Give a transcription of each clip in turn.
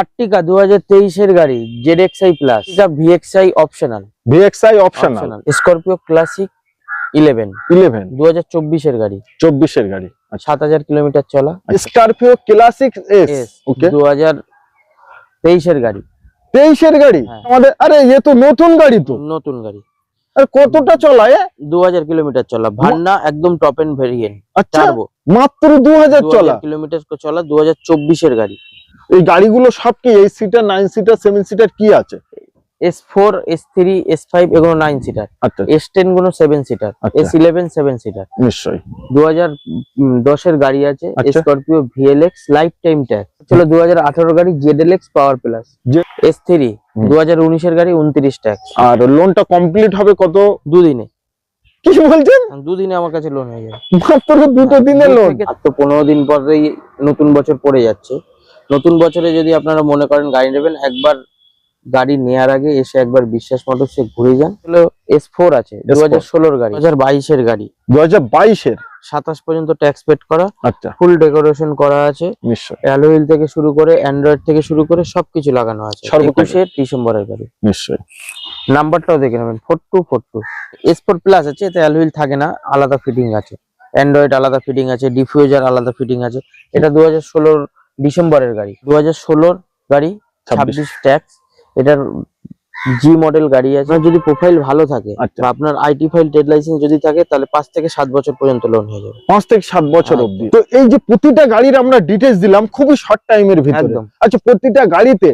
আর্টিকা দু হাজার তেইশের গাড়ি Z XI plus VXI optional VXI optional Scorpio classic eleven eleven দু হাজার চব্বিশের গাড়ি। চব্বিশের গাড়ি আচ্ছা। সাত হাজার কিলোমিটার চলা। স্করপিও ক্লাসিক এস ওকে দু হাজার তেইশের গাড়ি। তেইশের গাড়ি? হ্যাঁ। আমাদের আরে এ তো নতুন গাড়ি তো। নতুন গাড়ি। আরে কতটা চলা এ? দু হাজার কিলোমিটার চলা। ভান্না একদম টপ এন্ড ভেরিয়েন্ট আচ্ছা। টার্বো মাত্র দু হাজার চলা কিলোমিটার চলা দু হাজার চব্বিশের গাড়ি। এই গাড়িগুলো সব কি eight seater nine seater seven seater কি আছে? S four S three S five এগুলো nine seater S টেনগুলো seven seater. S eleven seven seater নিশ্চয়ই। দু হাজার দশের গাড়ি আছে। Scorpio VLX life time tax চলো দু হাজার আঠারো গাড়ি ZLX power plus S three. দু হাজার উনিশের গাড়ি উনত্রিশ ট্যাক্স আর লোনটা কমপ্লিট হবে কত? দুদিনে। কি বলছেন? দুদিনে আমার কাছে লোন হয়ে যাবে। মাত্র দুটো দিনের লোন তো পনেরো দিন পরেই নতুন বছর পড়ে যাচ্ছে। নতুন বছরে যদি আপনারা মনে করেন গাড়ি নেবেন একবার গাড়ি নেওয়ার আগে এসে একবার বিশ্বাস মোটরসে ঘুরে যান। হলো এস ফোর আছে দু হাজার ষোলোর গাড়ি। দু হাজার বাইশের গাড়ি। দু হাজার বাইশের? সাতাশ পর্যন্ত ট্যাক্স পেড করা আচ্ছা। ফুল ডেকোরেশন করা আছে। নিশ্চয় অ্যালোহিল থেকে শুরু করে অ্যান্ড্রয়েড থেকে শুরু করে সবকিছু লাগানো আছে। একুশে ডিসেম্বরের গাড়ি। নিশ্চয় নাম্বারটাও দেখে নেবেন four two four two S four plus আছে এতে অ্যালোহিল থাকে না আলাদা ফিটিং আছে। অ্যান্ড্রয়েড আলাদা ফিটিং আছে ডিফিউজার আলাদা ফিটিং আছে। এটা দু হাজার ষোলোর ডিসেম্বরের গাড়ি। দু হাজার ষোলোর গাড়ি ছাব্বিশ। ট্যাক্স। এটার জি মডেল গাড়ি আছে। যদি প্রোফাইল ভালো থাকে আচ্ছা। বা আপনার আইটি ফাইল ট্রেড লাইসেন্স যদি থাকে তাহলে পাঁচ থেকে সাত বছর পর্যন্ত লোন হয়ে যাবে। পাঁচ থেকে সাত বছর হ্যাঁ, অবধি। তো এই যে প্রতিটা গাড়ির আমরা ডিটেলস দিলাম খুবই শর্ট টাইমের ভিতরে। একদম। আচ্ছা প্রতিটা গাড়িতে।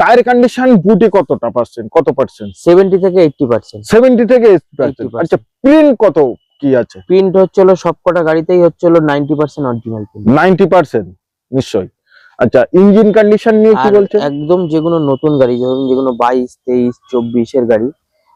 টায়ার কন্ডিশন বুটে কতটা পার্সেন্ট কত পার্সেন্ট সেভেন্টি থেকে এইটটি পার্সেন্ট সেভেন্টি থেকে এইটি পার্সেন্ট আচ্ছা প্রিন্ট কত কি আছে? প্রিন্ট হচ্ছিল সবকটা গাড়িতেই হচ্ছিল ninety percent original print ninety percent নিশ্চয়ই। আচ্ছা ইঞ্জিন কন্ডিশন নিয়ে কি আর বলছেন একদম যেগুলো নতুন গাড়ি ধরুন যেগুলো বাইশ তেইশ চব্বিশের গাড়ি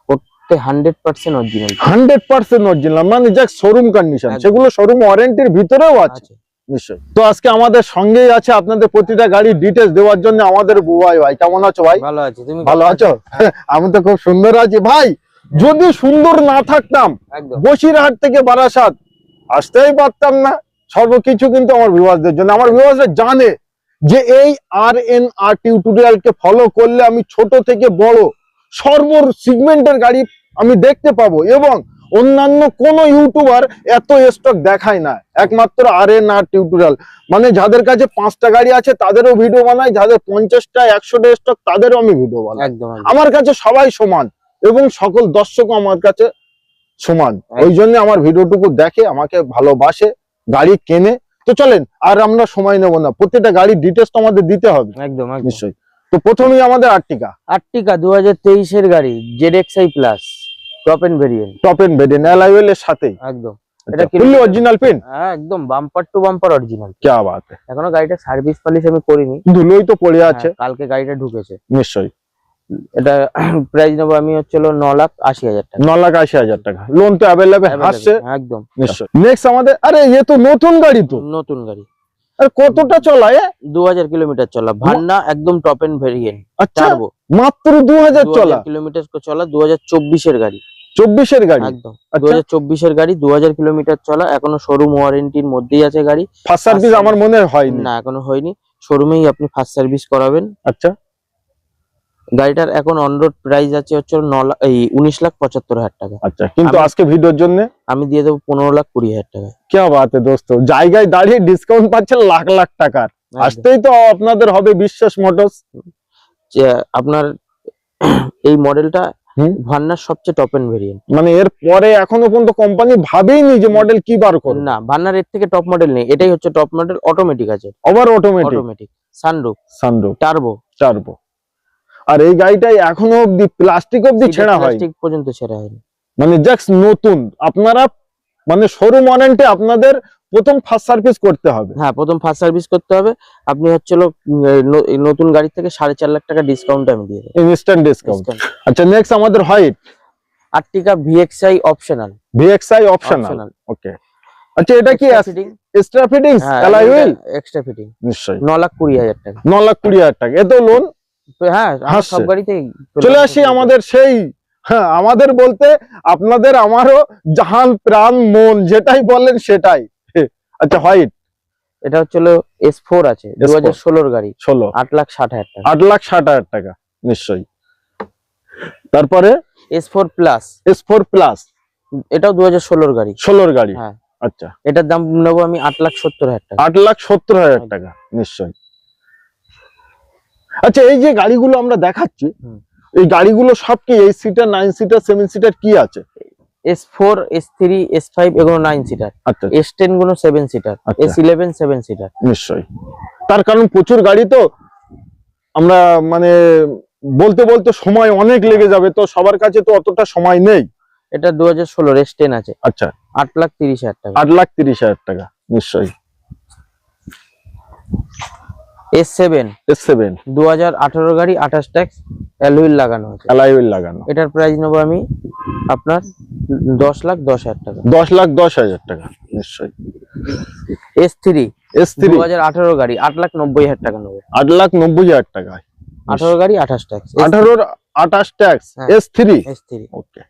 প্রত্যেক hundred percent original hundred percent original মানে যাক শোরুম কন্ডিশন সেগুলো শোরুম ওয়ারেন্টির ভিতরেও আছে। নিশ্চয়ই। তো আজকে আমাদের সঙ্গেই আছে আপনাদের প্রতিটা গাড়ির ডিটেলস দেওয়ার জন্য আমাদের বুবাই ভাই। কেমন আছো ভাই? ভালো আছে। তুমি ভালো আছো? আমি তো খুব সুন্দর আছি। ভাই যদি সুন্দর না থাকতাম বসিরহাট থেকে বারাসাত আসতেই পারতাম না। সর্বকিছু কিন্তু আমার ভিউয়ারদের জন্য। আমার ভিউয়াররা জানে যে এই আর এন আর টিউটোরিয়ালকে ফলো করলে আমি ছোট থেকে বড় সর্ব সিগমেন্টের গাড়ি আমি দেখতে পাবো এবং অন্যান্য কোন ইউটিউবার এত স্টক দেখায় না। একমাত্র আর এন আর টিউটোরিয়াল মানে যাদের কাছে পাঁচটা গাড়ি আছে তাদেরও ভিডিও বানাই যাদের পঞ্চাশটা একশোটা স্টক তাদেরও আমি ভিডিও বানাই। আমার কাছে সবাই সমান এবং সকল দর্শকও আমার কাছে সমান। ওই জন্য আমার ভিডিওটুকু দেখে আমাকে ভালোবাসে গাড়ি কেনে তো চলেন আর আমরা সময় নেব না। প্রত্যেকটা গাড়ির ডিটেলস তো আমাদের দিতে হবে। একদম নিশ্চয়ই। তো প্রথমেই আমাদের আর্টিকা আর্টিকা দু হাজার তেইশের গাড়ি Z X I plus top end variant top end variant LIL এর সাথে। একদম। আচ্ছা, এটা অরিজিনাল হ্যাঁ, পেন একদম বাম্পার টু বাম্পার অরিজিনাল এখনও গাড়িটা সার্ভিস পলিশ আমি করিনি। ধুলোই তো পড়ে আছে। হ্যাঁ, কালকে গাড়িটা ঢুকেছে। নিশ্চয়ই। এটা প্রাইস নেব আমি হচ্ছিল ন লাখ আশি হাজার টাকা। ন লাখ আশি হাজার টাকা। লোন তো অ্যাভেলেবেল আসছে? হ্যাঁ, একদম। নিশ্চয়ই। নেক্সট আমাদের আরে এ তো নতুন গাড়ি তো। নতুন গাড়ি। আরে কতটা চলায় দু হাজার কিলোমিটার চলা। ভান্না একদম টপ এন্ড ভেরিয়েন্ট আচ্ছা মাত্র দু হাজার চলা? কিলোমিটার চলা দু হাজার চব্বিশের গাড়ি। চব্বিশের গাড়ি? একদম। দু আচ্ছা হাজার চব্বিশের গাড়ি দু হাজার কিলোমিটার চলা। এখনও শোরুম ওয়ারেন্টির মধ্যেই আছে গাড়ি। ফার্স্ট সার্ভিস আমার মনে হয়নি। না এখনও হয়নি। শোরুমেই আপনি ফার্স্ট সার্ভিস করাবেন। আচ্ছা। গাড়িটার এখন অন রোড প্রাইস আছে হচ্ছে ন এই উনিশ লাখ পঁচাত্তর হাজার টাকা। আচ্ছা কিন্তু আজকে ভিডিওর জন্য? আমি দিয়ে দেবো পনেরো লাখ কুড়ি হাজার টাকা। কে বাতে দোস্ত? জায়গায় দাঁড়িয়ে ডিসকাউন্ট পাচ্ছেন লাখ লাখ টাকার। আসতেই তো আপনাদের হবে বিশ্বাস মোটরস যে আপনার এই মডেলটা ভান্নার সবচেয়ে টপ এন্ড ভেরিয়েন্ট মানে এর পরে এখনও পর্যন্ত কোম্পানি ভাবেইনি যে মডেল কি বার করবে। না ভান্নার এর থেকে টপ মডেল নেই। এটাই হচ্ছে টপ মডেল অটোমেটিক আছে। Over automatic automatic sunroof sunroof turbo চারবো আর এই গাড়িটাই এখনও অব্দি প্লাস্টিক অব্দি ছেঁড়া হয় প্লাস্টিক পর্যন্ত ছেঁড়া হয়নি। মানে জাস্ট নতুন। আপনারা মানে শোরুম ওয়ারেন্টি আপনাদের প্রথম ফার্স্ট সার্ভিস করতে হবে। হ্যাঁ প্রথম ফার্স্ট সার্ভিস করতে হবে। আপনি হচ্ছিল উম, নতুন গাড়ি থেকে সাড়ে চার লাখ টাকা ডিসকাউন্ট আমি দিয়ে দেবো। ইনস্ট্যান্ট ডিসকাউন্ট আচ্ছা নেক্সট আমাদের white Ertiga VXI optional VXI optional okay আচ্ছা এটা কি extra fitting alloy wheel extra fitting নিশ্চয়ই। ন লাখ কুড়ি হাজার টাকা। ন লাখ কুড়ি হাজার টাকা। এত লোন হ্যাঁ সব গাড়িতেই চলে আসি আমাদের সেই হ্যাঁ আমাদের বলতে আপনাদের আমারও জাহান প্রাণ মন যেটাই বলেন সেটাই। আচ্ছা হোয়াইট? এটা হচ্ছে এস ফোর আছে দু হাজার ষোলোর গাড়ি। ষোলো। আট লাখ ষাট হাজার টাকা। আট লাখ ষাট হাজার টাকা নিশ্চয়ই। তারপরে? S four plus S four plus এটাও দু হাজার ষোলোর গাড়ি। ষোলোর গাড়ি? হ্যাঁ। আচ্ছা। এটার দাম নেব আমি আট লাখ সত্তর হাজার টাকা। আট লাখ সত্তর হাজার টাকা নিশ্চয়ই। আচ্ছা এই যে গাড়িগুলো আমরা দেখাচ্ছি এই গাড়িগুলো সব কি eight seater nine seater seven seater কি আছে? S four S three S five এগুলো নাইন সিটার আচ্ছা S টেনগুলো seven seater. S eleven seven seater নিশ্চয়ই। তার কারণ প্রচুর গাড়ি তো আমরা মানে বলতে বলতে সময় অনেক লেগে যাবে তো সবার কাছে তো অতটা সময় নেই। এটা দু হাজার ষোলোর এস টেন আছে। আচ্ছা। আট লাখ তিরিশ হাজার টাকা। আট লাখ তিরিশ হাজার টাকা নিশ্চয়ই। এস সেভেন এস সেভেন দু হাজার আঠারো গাড়ি আঠাশ ট্যাক্স অ্যালুইল লাগানো আছে। অ্যালাইউল লাগানো। এটার প্রাইস নেব আমি আপনার দশ লাখ দশ হাজার টাকা। দশ লাখ দশ হাজার টাকা নিশ্চয়ই। এস থ্রি এস দু হাজার আঠারো গাড়ি আট লাখ নব্বই হাজার টাকা নেব। আট লাখ নব্বই হাজার টাকা। আঠারো গাড়ি আঠাশ ট্যাক্স। আঠারোর আঠাশ tax. S three S three okay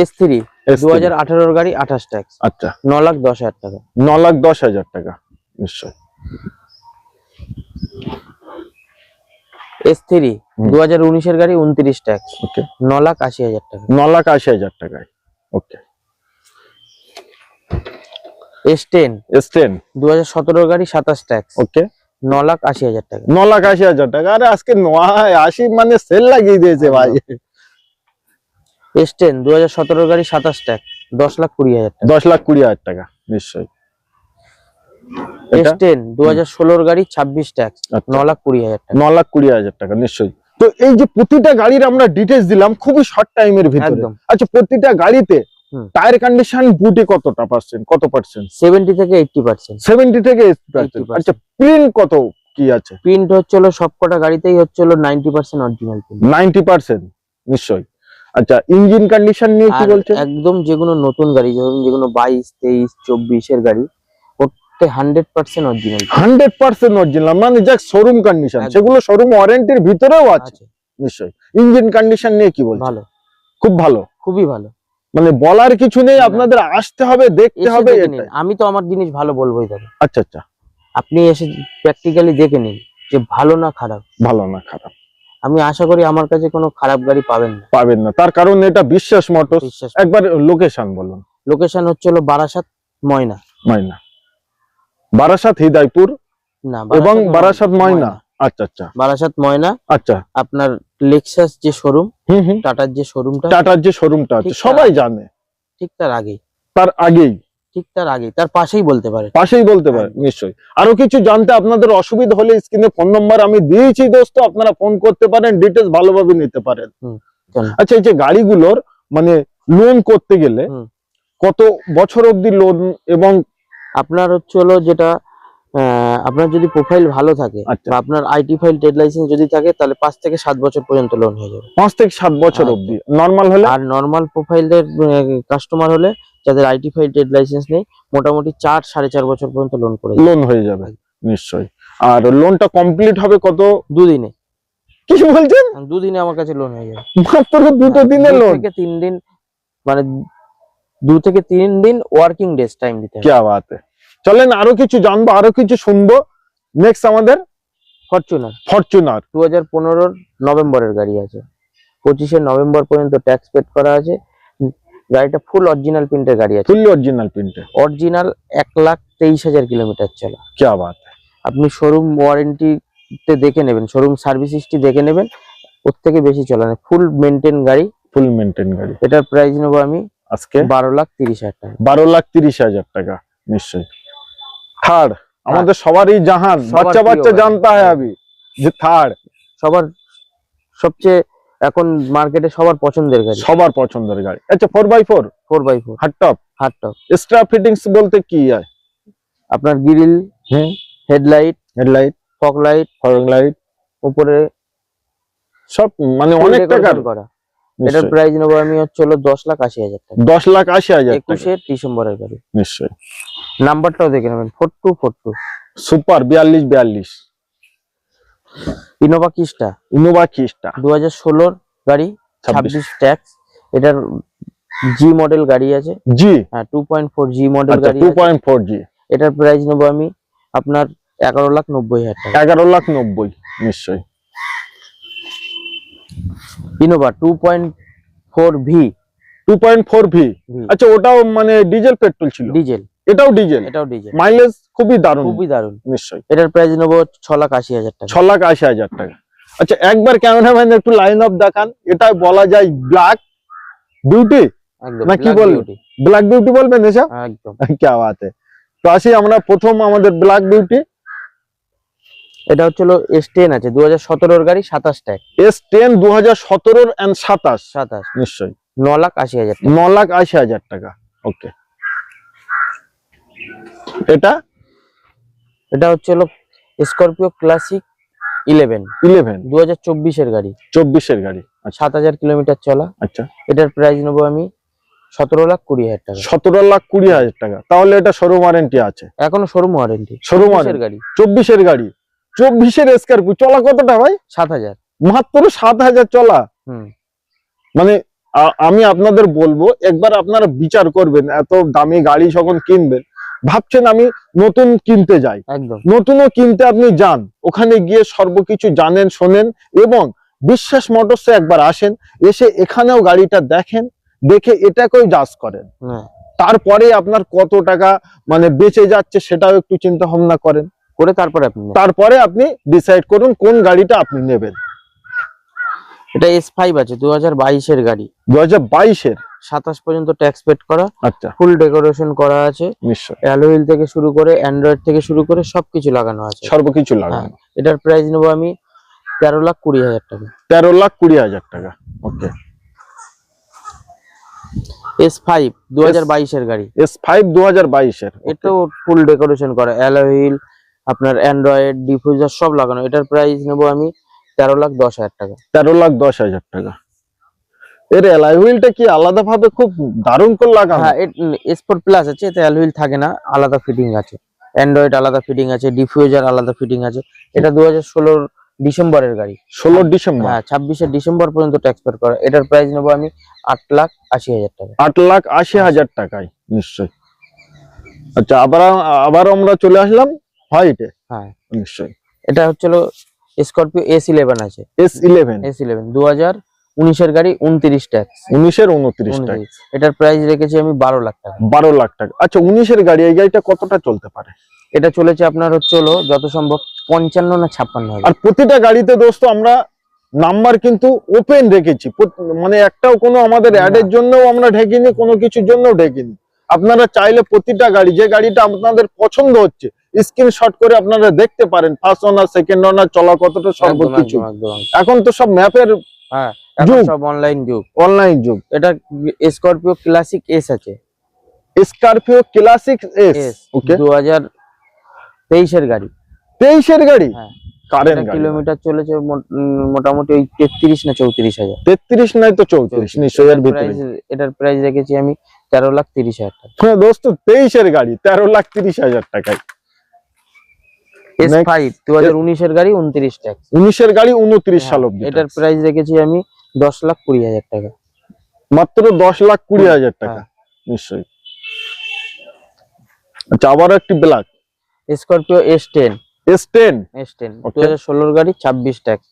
S three দু হাজার আঠারোর গাড়ি আঠাশ ট্যাক্স। আচ্ছা। ন লাখ দশ হাজার টাকা। ন লাখ দশ হাজার টাকা। নিশ্চয়। S three. দু হাজার উনিশের গাড়ি উনত্রিশ ট্যাক্স ওকে ন লাখ আশি হাজার টাকা। ন লাখ আশি হাজার টাকায়। Okay S ten S ten দু হাজার সতেরোর গাড়ি সাতাশ ট্যাক্স ওকে ন লাখ আশি হাজার টাকা। ন লাখ আশি হাজার টাকা। আরে আজকে নয় আশি মানে সেল লাগিয়ে দিয়েছে ভাই। এস টেন দু হাজার সতেরোর গাড়ি সাতাশ ট্যাক্স দশ লাখ কুড়ি হাজার টাকা। দশ লাখ কুড়ি হাজার টাকা নিশ্চয়ই। গাড়ি ছাব্বিশ ট্যাক্স ন লাখ কুড়ি হাজার টাকা। লাখ কুড়ি হাজার টাকা নিশ্চয়ই। তো এই যে প্রতিটা গাড়ির আমরা দিলাম খুবই শর্ট টাইমের ভিতরে। একদম। আচ্ছা প্রতিটা গাড়িতে টায়ার কন্ডিশন বুটে কতটা পার্সেন্ট কত পার্সেন্ট সেভেন্টি থেকে এইটটি পার্সেন্ট সেভেন্টি থেকে 80% আচ্ছা প্রিন্ট কত কি আছে? প্রিন্ট হচ্ছিল সবকটা গাড়িতেই হচ্ছিল ninety percent original print ninety percent নিশ্চয়ই। আচ্ছা ইঞ্জিন কন্ডিশন নিয়ে কি বলছেন? একদম যেগুলো নতুন গাড়ি ধরুন যেগুলো বাইশ তেইশ চব্বিশের গাড়ি ওতে hundred percent original hundred percent original মানে যাক শোরুম কন্ডিশন সেগুলো শোরুম ওয়ারেন্টির ভিতরেও আছে। আছে। নিশ্চয়ই। ইঞ্জিন কন্ডিশন নিয়ে কি বলছেন? ভালো। খুব ভালো। খুবই ভালো। মানে বলার কিছু নেই আপনাদের আসতে হবে দেখতে হবে দেখে নিন। এটাই। আমি তো আমার জিনিস ভালো বলবোই দাদা। আচ্ছা আচ্ছা। আপনি এসে প্র্যাকটিক্যালি দেখে নিন যে ভালো না খারাপ। ভালো না খারাপ। আমি আশা করি আমার কাছে কোনো খারাপ গাড়ি পাবেন না। পাবেন না। তার কারণ এটা বিশ্বাস বিশ্বাস একবার লোকেশন বলুন। লোকেশন হচ্ছিল বারাসাত ময়না। ময়না। বারাসাত হৃদয়পুর না এবং বারাসাত ময়না। আচ্ছা আচ্ছা। বারাসাত ময়না। আচ্ছা। আপনার লেক্সাস যে শোরুম হুম হুম। টাটার যে শোরুমটা টাটার যে শোরুমটা আছে সবাই জানে। ঠিক তার আগেই। তার আগেই। ঠিক তার আগেই। তার পাশেই বলতে পারে। পাশেই বলতে পারে নিশ্চয়ই। আরও কিছু জানতে আপনাদের অসুবিধা হলে স্ক্রিনে ফোন নম্বর আমি দিয়েছি দোস্ত। আপনারা ফোন করতে পারেন ডিটেলস ভালোভাবে নিতে পারেন। আচ্ছা এই যে গাড়িগুলোর মানে লোন করতে গেলে কত বছর অবধি লোন এবং আপনার হচ্ছে হলো যেটা আপনার যদি প্রোফাইল ভালো থাকে আচ্ছা। বা আপনার আইটি ফাইল ট্রেড লাইসেন্স যদি থাকে তাহলে পাঁচ থেকে সাত বছর পর্যন্ত লোন হয়ে যাবে। পাঁচ থেকে সাত বছর একদম। অবধি। নর্মাল হলে? আর নর্মাল প্রোফাইলের কাস্টমার হলে যাদের আইটি ফাইল ট্রেড লাইসেন্স নেই মোটামুটি চার সাড়ে চার বছর পর্যন্ত লোন করে লোন হয়ে যাবে নিশ্চয়ই। আর লোনটা কমপ্লিট হবে কত? দুদিনে। কি বলছেন? দুদিনে আমার কাছে লোন হয়ে যাবে। মাত্র দুটো হ্যাঁ, দিনের লোন থেকে তিন দিন মানে দু থেকে তিন দিন ওয়ার্কিং ডেজ টাইম দিতে কে বাতে চলেন আরও কিছু জানব আরও কিছু শুনব। নেক্সট আমাদের ফরচুনার ফরচুনার দু হাজার পনেরোর নভেম্বরের গাড়ি আছে। পঁচিশে নভেম্বর পর্যন্ত ট্যাক্স পেড করা আছে। গাড়িটা ফুল অরিজিনাল প্রিন্টের গাড়ি আছে। ফুল অরিজিনাল প্রিন্টের অরিজিনাল এক লাখ তেইশ হাজার কিলোমিটার চলা। কে বাত আপনি শোরুম ওয়ারেন্টিতে দেখে নেবেন শোরুম সার্ভিস দেখে নেবেন। ওর থেকে বেশি চলা ফুল মেনটেন গাড়ি। ফুল মেনটেন গাড়ি। এটার প্রাইস নেব আমি আজকে? বারো লাখ তিরিশ হাজার টাকা। বারো লাখ তিরিশ হাজার টাকা নিশ্চয়ই। থার্ড আমাদের সবারই জাহান সবার বাচ্চা বাচ্চা। জানতা হয় আবি যে থার্ড। সবার সবচেয়ে এখন মার্কেটে সবার পছন্দের গাড়ি। সবার পছন্দের গাড়ি। আচ্ছা four by four four by four hard top hard top extra fittings বলতে কি হয়? আপনার গ্রিল হুম headlight headlight fog light foreign light উপরে সব মানে অনেক টাকার। করা। এটার প্রাইস নেব আমি হচ্ছে হলো দশ লাখ আশি হাজার টাকা। দশ লাখ আশি হাজার একুশে ডিসেম্বরের গাড়ি। নিশ্চয়ই। নাম্বারটাও দেখে নেবেন four two four two. Super বিয়াল্লিশ বিয়াল্লিশ। ইনোভা কিস্টা ইনোভা খিস্টা দু হাজার ষোলোর গাড়ি ছাব্বিশ। ট্যাক্স এটার জি মডেল গাড়ি আছে। জি হ্যাঁ two point four G model গাড়ি টু পয়েন্ট ফোর জি এটার প্রাইস নেব আমি আপনার এগারো লাখ নব্বই হাজার টাকা। এগারো লাখ নব্বই নিশ্চয়ই। Innova two point four V two point four V আচ্ছা ওটাও মানে ডিজেল পেট্রোল ছিল? ডিজেল এটাও ডিজেল এটাও ডিজেল মাইলেজ খুবই দারুণ। খুবই দারুণ। নিশ্চয়ই। এটার প্রাইস নেব ছ লাখ আশি হাজার টাকা। ছ লাখ আশি হাজার টাকা। আচ্ছা একবার ক্যামেরাম্যান একটু লাইন অফ দেখান। এটা বলা যায় ব্ল্যাক বিউটি না কি black ব্ল্যাক বিউটি বলবেন এসব? একদম। কে বাত। है তো আসি আমরা প্রথম আমাদের ব্ল্যাক বিউটি এটা হচ্ছিল এস টেন আছে দু হাজার সতেরোর গাড়ি সাতাশ ট্যাগ এস টেন দু হাজার সতেরোর অ্যান্ড সাতাশ। সাতাশ। নিশ্চয়ই। ন লাখ আশি হাজার ন লাখ আশি হাজার টাকা। ওকে। এটা? এটা হচ্ছিল স্করপিও ক্লাসিক ইলেভেন ইলেভেন দু হাজার চব্বিশের গাড়ি। চব্বিশের গাড়ি। আচ্ছা। সাত হাজার কিলোমিটার চলা। আচ্ছা। এটার প্রাইস নেব আমি সতেরো লাখ কুড়ি হাজার টাকা। সতেরো লাখ কুড়ি হাজার টাকা। তাহলে এটা শোরুম ওয়ারেন্টি আছে। এখনও শোরুম ওয়ারেন্টি শোরুম গাড়ি। চব্বিশের গাড়ি। চব্বিশের স্করপিও চলা কতটা ভাই? সাত হাজার। মাত্র সাত হাজার চলা। মানে আমি আপনাদের বলব একবার আপনারা বিচার করবেন এত দামি গাড়ি যখন কিনবেন ভাবছেন আমি নতুন কিনতে যাই। নতুনও কিনতে আপনি যান। ওখানে গিয়ে সর্বকিছু জানেন শোনেন এবং বিশ্বাস মোটরসে একবার আসেন এসে এখানেও গাড়িটা দেখেন দেখে এটাকেও জাজ করেন। হ্যাঁ। তারপরে আপনার কত টাকা মানে বেঁচে যাচ্ছে সেটাও একটু চিন্তা ভাবনা করেন। করে তারপরে আপনি তারপরে আপনি ডিসাইড করুন কোন গাড়িটা আপনি নেবেন। এটা এস ফাইভ আছে দু হাজার বাইশের গাড়ি। দু হাজার বাইশের? সাতাশ পর্যন্ত ট্যাক্স পেড করা আচ্ছা। ফুল ডেকোরেশন করা আছে। নিশ্চয় অ্যালোইল থেকে শুরু করে অ্যান্ড্রয়েড থেকে শুরু করে সবকিছু লাগানো আছে। সর্বকিছু লাগানো। এটার প্রাইস নেব আমি তেরো লাখ কুড়ি হাজার টাকা। তেরো লাখ কুড়ি হাজার টাকা। ওকে। এস ফাইভ দু হাজার বাইশের গাড়ি। এস ফাইভ দু হাজার বাইশের। এটাও ফুল ডেকোরেশন করা অ্যালোইল আপনার অ্যান্ড্রয়েড ডিফিউজার সব লাগানো। এটার প্রাইস নেব আমি তেরো লাখ দশ হাজার টাকা। তেরো লাখ দশ হাজার টাকা। এর এলাই হুইলটা কি আলাদা ভাবে খুব দারুণ করে লাগানো? হ্যাঁ স্পোর্ট প্লাস আছে এতে অ্যালহুইল থাকে না আলাদা ফিটিং আছে। অ্যান্ড্রয়েড আলাদা ফিটিং আছে ডিফিউজার আলাদা ফিটিং আছে। এটা দু হাজার ষোলোর ডিসেম্বরের গাড়ি। ষোলো ডিসেম্বর? হ্যাঁ ছাব্বিশে ডিসেম্বর পর্যন্ত ট্যাক্স পেড করা। এটার প্রাইস নেব আমি আট লাখ আশি হাজার টাকা। আট লাখ আশি হাজার টাকায় নিশ্চয় আচ্ছা আবার আবার আমরা চলে আসলাম। হোয়াইটে হ্যাঁ। নিশ্চয়ই। এটা হচ্ছিল স্করপিও এস ইলেভেন আছে। এস ইলেভেন এস ইলেভেন দু হাজার উনিশের গাড়ি উনত্রিশ ট্যাক্স উনিশের উনত্রিশ টাকা এটার প্রাইস রেখেছি আমি বারো লাখ টাকা। বারো লাখ টাকা। আচ্ছা উনিশের গাড়ি এই গাড়িটা কতটা চলতে পারে? এটা চলেছে আপনার হচ্ছে হলো যত সম্ভব পঞ্চান্ন না ছাপ্পান্ন আর প্রতিটা গাড়িতে দোস্ত আমরা নাম্বার কিন্তু ওপেন রেখেছি। মানে একটাও কোনো আমাদের অ্যাডের জন্যও আমরা ঢেকিনি কোনো কিছুর জন্যও ঢেকিনি। আপনারা চাইলে প্রতিটা গাড়ি যে গাড়িটা আপনাদের পছন্দ হচ্ছে স্ক্রিনশট করে আপনারা দেখতে পারেন ফার্স্ট ওনার সেকেন্ড ওনার চলা কতটা সর্বকিছু। এখন তো সব ম্যাপের হ্যাঁ সব অনলাইন যুগ। অনলাইন যুগ। এটা স্করপিও ক্লাসিক এস আছে। স্করপিও ক্লাসিক এস ওকে গাড়ি। গাড়ি? হ্যাঁ। কারেন্ট কিলোমিটার চলেছে? মোট- মোটামুটি ওই তেত্রিশ না চৌত্রিশ হাজার। তেত্রিশ নাই তো চৌত্রিশ নিশ্চয়ই এর ভিতরে। এটার প্রাইস রেখেছি আমি তেরো লাখ তিরিশ হাজার টাকা। হ্যাঁ, দোস্ত তেইশের গাড়ি তেরো লাখ তিরিশ হাজার টাকায়। S Next. ফাইভ দু হাজার উনিশের গাড়ি উনত্রিশ ট্যাক্স উনিশের গাড়ি উনত্রিশ সাল অব্দি এটার প্রাইস রেখেছি আমি দশ লাখ কুড়ি হাজার টাকা। মাত্র দশ লাখ কুড়ি হুম, হাজার টাকা হ্যাঁ। নিশ্চয়ই। আচ্ছা আবার একটি ব্ল্যাক স্করপিও গাড়ি ছাব্বিশ ট্যাক্স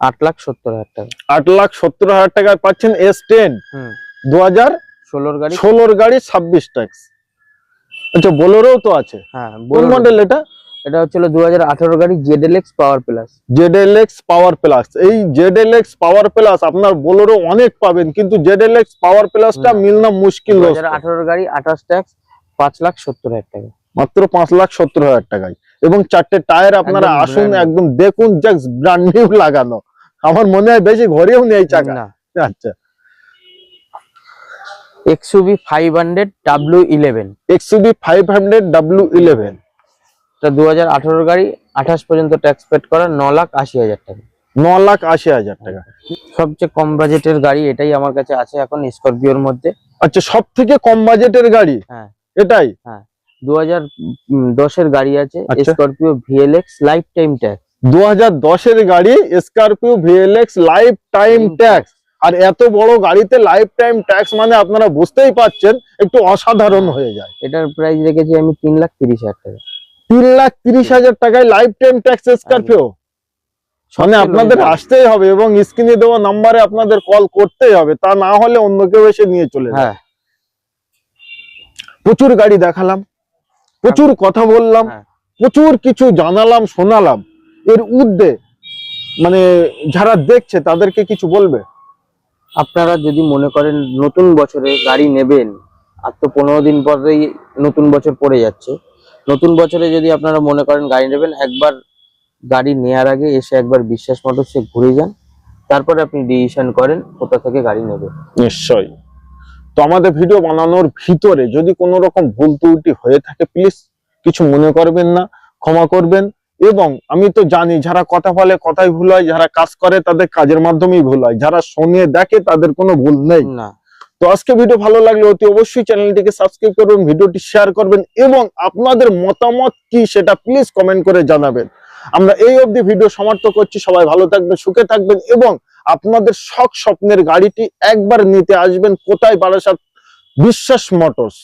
আট লাখ সত্তর হাজার টাকা। লাখ সত্তর হাজার টাকায় পাচ্ছেন এস টেন হুম। গাড়ি ষোলোর গাড়ি ছাব্বিশ ট্যাক্স আচ্ছা বোলেরও তো আছে। হ্যাঁ কোন বলুন। মডেল এটা? এটা হচ্ছিল দু হাজার গাড়ি ZLX power plus জেডএলএক্স power plus এই জেডএলএক্স পাওয়ার প্লাস আপনার বোলেরো অনেক পাবেন কিন্তু জেডএলএক্স পাওয়ার প্লাসটা মিলনা মুশকিল দু হাজার গাড়ি আঠাশ ট্যাক্স পাঁচ লাখ সত্তর হাজার টাকা। মাত্র পাঁচ লাখ সত্তর হাজার টাকায়। এবং চারটে টায়ার আপনারা আসুন একদম দেখুন জাস্ট লাগানো। আমার মনে হয় বেশি ঘরেও নেই চাকা। আচ্ছা। XUV 500 W11 XUV 500 W11 এটা দু হাজার গাড়ি আঠাশ পর্যন্ত ট্যাক্স পেড করা ন লাখ আশি হাজার টাকা। ন লাখ আশি হাজার টাকা। সবচেয়ে কম বাজেটের গাড়ি এটাই আমার কাছে আছে এখন স্করপিওর মধ্যে। আচ্ছা সব থেকে কম বাজেটের গাড়ি? হ্যাঁ। এটাই? দু হাজার দশের গাড়ি আছে। Scorpio VLX life time tax দু হাজার দশের গাড়ি Scorpio VLX life time tax আর এত বড় গাড়িতে লাইফ টাইম ট্যাক্স মানে আপনারা বুঝতেই পাচ্ছেন একটু অসাধারণ হয়ে যায়। এটার প্রাইস রেখেছি আমি তিন লাখ তিরিশ হাজার টাকা। তিন লাখ তিরিশ হাজার টাকায় লাইফ টাইম ট্যাক্স স্করপিও মানে আপনাদের আসতেই হবে এবং স্ক্রিনে দেওয়া নাম্বারে আপনাদের কল করতেই হবে তা না হলে অন্য কেউ এসে নিয়ে চলে হ্যাঁ। প্রচুর গাড়ি দেখালাম প্রচুর কথা বললাম হ্যাঁ। প্রচুর কিছু জানালাম শোনালাম। এর উদ্দে মানে যারা দেখছে তাদেরকে কিছু বলবে? আপনারা যদি মনে করেন নতুন বছরে গাড়ি নেবেন আর তো পনেরো দিন পরেই নতুন বছর পড়ে যাচ্ছে নতুন বছরে যদি আপনারা মনে করেন গাড়ি নেবেন একবার গাড়ি নেয়ার আগে এসে একবার বিশ্বাস মতো সে ঘুরে যান তারপরে আপনি ডিসিশন করেন কোথা থেকে গাড়ি নেবেন নিশ্চয়ই। তো আমাদের ভিডিও বানানোর ভিতরে যদি কোনো রকম ভুল ত্রুটি হয়ে থাকে প্লিজ কিছু মনে করবেন না ক্ষমা করবেন। এবং আমি তো জানি যারা কথা বলে কথাই ভুল হয় যারা কাজ করে তাদের কাজের মাধ্যমেই ভুল হয়। যারা শোনে দেখে তাদের কোনো ভুল নেই। না। তো আজকে ভিডিও ভালো লাগলে অতি অবশ্যই চ্যানেলটিকে সাবস্ক্রাইব করবেন, ভিডিওটি শেয়ার করবেন এবং আপনাদের মতামত কি সেটা প্লিজ কমেন্ট করে জানাবেন। আমরা এই অবধি ভিডিও সমাপ্ত করছি, সবাই ভালো থাকবেন, সুখে থাকবেন এবং আপনাদের শখ স্বপ্নের গাড়িটি একবার নিতে আসবেন কোথায়? বারাসাত বিশ্বাস মোটরস।